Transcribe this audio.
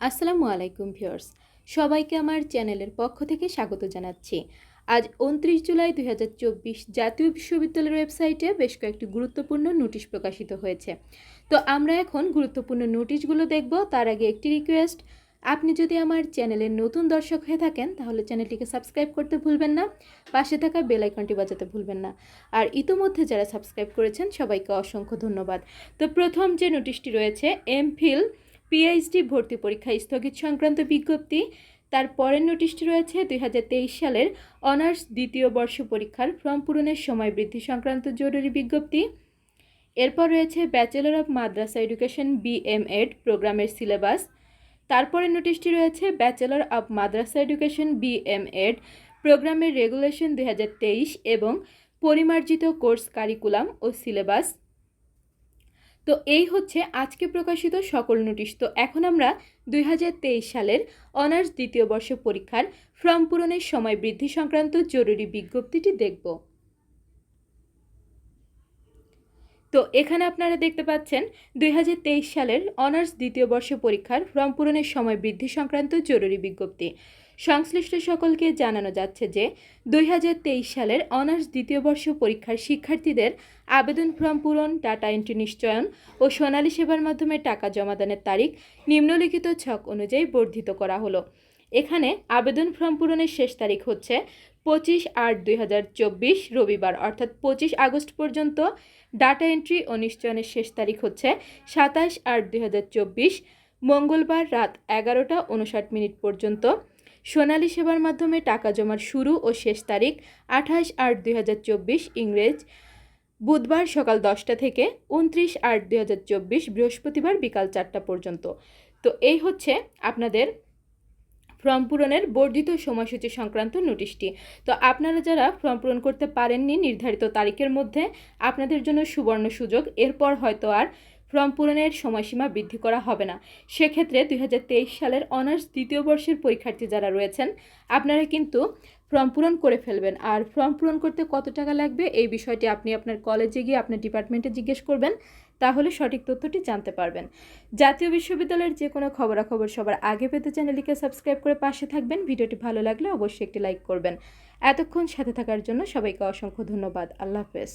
আসসালামু আলাইকুম ভিউয়ার্স, সবাইকে আমার চ্যানেলের পক্ষ থেকে স্বাগত জানাচ্ছি। আজ উনত্রিশ জুলাই দুই হাজার চব্বিশ জাতীয় বিশ্ববিদ্যালয়ের ওয়েবসাইটে বেশ কয়েকটি গুরুত্বপূর্ণ নোটিশ প্রকাশিত হয়েছে। তো আমরা এখন গুরুত্বপূর্ণ নোটিশগুলো দেখব, তার আগে একটি রিকোয়েস্ট, আপনি যদি আমার চ্যানেলের নতুন দর্শক হয়ে থাকেন, তাহলে চ্যানেলটিকে সাবস্ক্রাইব করতে ভুলবেন না, পাশে থাকা বেল আইকনটি বাজাতে ভুলবেন না। আর ইতোমধ্যে যারা সাবস্ক্রাইব করেছেন, সবাইকে অসংখ্য ধন্যবাদ। তো প্রথম যে নোটিশটি রয়েছে এমফিল পিএইচডি ভর্তি পরীক্ষা স্থগিত সংক্রান্ত বিজ্ঞপ্তি। তার পরের নোটিশটি রয়েছে, দুই হাজার তেইশ সালের অনার্স দ্বিতীয় বর্ষ পরীক্ষার ফর্ম পূরণের সময় বৃদ্ধি সংক্রান্ত জরুরি বিজ্ঞপ্তি। এরপর রয়েছে bachelor of madrasa education BMEd প্রোগ্রামের সিলেবাস। তারপরে নোটিশটি রয়েছে bachelor of madrasa education BMEd প্রোগ্রামের রেগুলেশন দু হাজার তেইশ এবং পরিমার্জিত কোর্স কারিকুলাম ও সিলেবাস। তো এই হচ্ছে আজকে প্রকাশিত সকল নোটিশ। তো এখন আমরা দুই হাজার তেইশ সালের অনার্স দ্বিতীয় বর্ষ পরীক্ষার ফর্ম পূরণের সময় বৃদ্ধি সংক্রান্ত জরুরি বিজ্ঞপ্তিটি দেখব। তো এখানে আপনারা দেখতে পাচ্ছেন দুই হাজার তেইশ সালের অনার্স দ্বিতীয় বর্ষ পরীক্ষার ফর্ম পূরণের সময় বৃদ্ধি সংক্রান্ত জরুরি বিজ্ঞপ্তি। সংশ্লিষ্ট সকলকে জানানো যাচ্ছে যে দুই হাজার তেইশ সালের অনার্স দ্বিতীয় বর্ষ পরীক্ষার শিক্ষার্থীদের আবেদন ফর্ম পূরণ ডাটা এন্ট্রি নিশ্চয়ন ও সোনালী সেবার মাধ্যমে টাকা জমাদানের তারিখ নিম্নলিখিত ছক অনুযায়ী বর্ধিত করা হলো। এখানে আবেদন ফর্ম পূরণের শেষ তারিখ হচ্ছে পঁচিশ আট দুই রবিবার, অর্থাৎ পঁচিশ আগস্ট পর্যন্ত। ডাটা এন্ট্রি ও নিশ্চয়নের শেষ তারিখ হচ্ছে সাতাশ আট দুই মঙ্গলবার রাত এগারোটা উনষাট মিনিট পর্যন্ত। সোনালী সেবার মাধ্যমে টাকা জমার শুরু ও শেষ তারিখ আঠাশ আট দুই ইংরেজ বুধবার সকাল দশটা থেকে উনত্রিশ আট দুই বৃহস্পতিবার বিকাল চারটা পর্যন্ত। তো এই হচ্ছে আপনাদের ফর্ম পূরণের বর্ধিত সময়সূচি সংক্রান্ত নোটিশটি। তো আপনারা যারা ফর্ম পূরণ করতে পারেননি নির্ধারিত তারিখের মধ্যে, আপনাদের জন্য সুবর্ণ সুযোগ। এরপর হয়তো আর ফর্ম পূরণের সময়সীমা বৃদ্ধি করা হবে না। সেক্ষেত্রে দুই হাজার তেইশ সালের অনার্স দ্বিতীয় বর্ষের পরীক্ষার্থী যারা রয়েছেন, আপনারা কিন্তু ফর্ম পূরণ করে ফেলবেন। আর ফর্ম পূরণ করতে কত টাকা লাগবে এই বিষয়টি আপনি আপনার কলেজে গিয়ে আপনার ডিপার্টমেন্টে জিজ্ঞেস করবেন, তাহলে সঠিক তথ্যটি জানতে পারবেন। জাতীয় বিশ্ববিদ্যালয়ের যে কোনো খবরাখবর সবার আগে পেতে চ্যানেলটিকে সাবস্ক্রাইব করে পাশে থাকবেন। ভিডিওটি ভালো লাগলে অবশ্যই একটি লাইক করবেন। এতক্ষণ সাথে থাকার জন্য সবাইকে অসংখ্য ধন্যবাদ। আল্লাহ হাফেজ।